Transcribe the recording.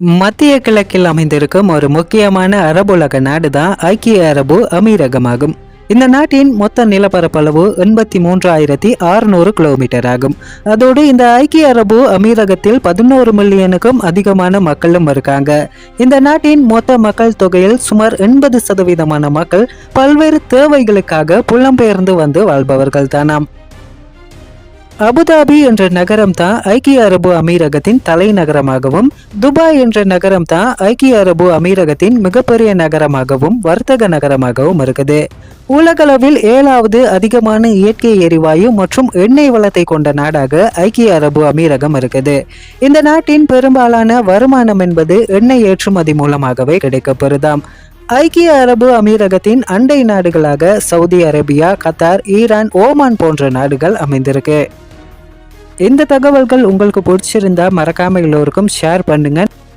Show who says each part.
Speaker 1: மத்திய கிழக்கில் அமைந்திருக்கும் ஒரு முக்கியமான அரபுலக நாடு தான் ஐக்கிய அரபு அமீரகமாகும். இந்த நாட்டின் மொத்த நிலப்பரப்பளவு எண்பத்தி மூன்றாயிரத்தி அறுநூறு கிலோமீட்டர் ஆகும். அதோடு இந்த ஐக்கிய அரபு அமீரகத்தில் பதினோரு மில்லியனுக்கும் அதிகமான மக்களும் இருக்காங்க. இந்த நாட்டின் மொத்த மக்கள் தொகையில் சுமார் எண்பது சதவீதமான மக்கள் பல்வேறு தேவைகளுக்காக புலம்பெயர்ந்து வந்து வாழ்பவர்கள் தானாம் அபுதாபி என்ற நகரம் தான் ஐக்கிய அரபு அமீரகத்தின் தலைநகரமாகவும் துபாய் என்ற நகரம் தான் ஐக்கிய அரபு அமீரகத்தின் மிகப்பெரிய நகரமாகவும் வர்த்தக நகரமாகவும் இருக்குது. உலகளவில் ஏழாவது அதிகமான இயற்கை எரிவாயு மற்றும் எண்ணெய் வளத்தை கொண்ட நாடாக ஐக்கிய அரபு அமீரகம் இருக்குது. இந்த நாட்டின் பெரும்பாலான வருமானம் என்பது எண்ணெய் ஏற்றுமதி மூலமாகவே கிடைக்கப்பெறுதாம் ஐக்கிய அரபு அமீரகத்தின் அண்டை நாடுகளாக Saudi Arabia Qatar Iran Oman போன்ற நாடுகள் அமைந்திருக்கு. இந்த தகவல்கள் உங்களுக்கு பிடிச்சிருந்தா மறக்காம எல்லோருக்கும் ஷேர் பண்ணுங்க.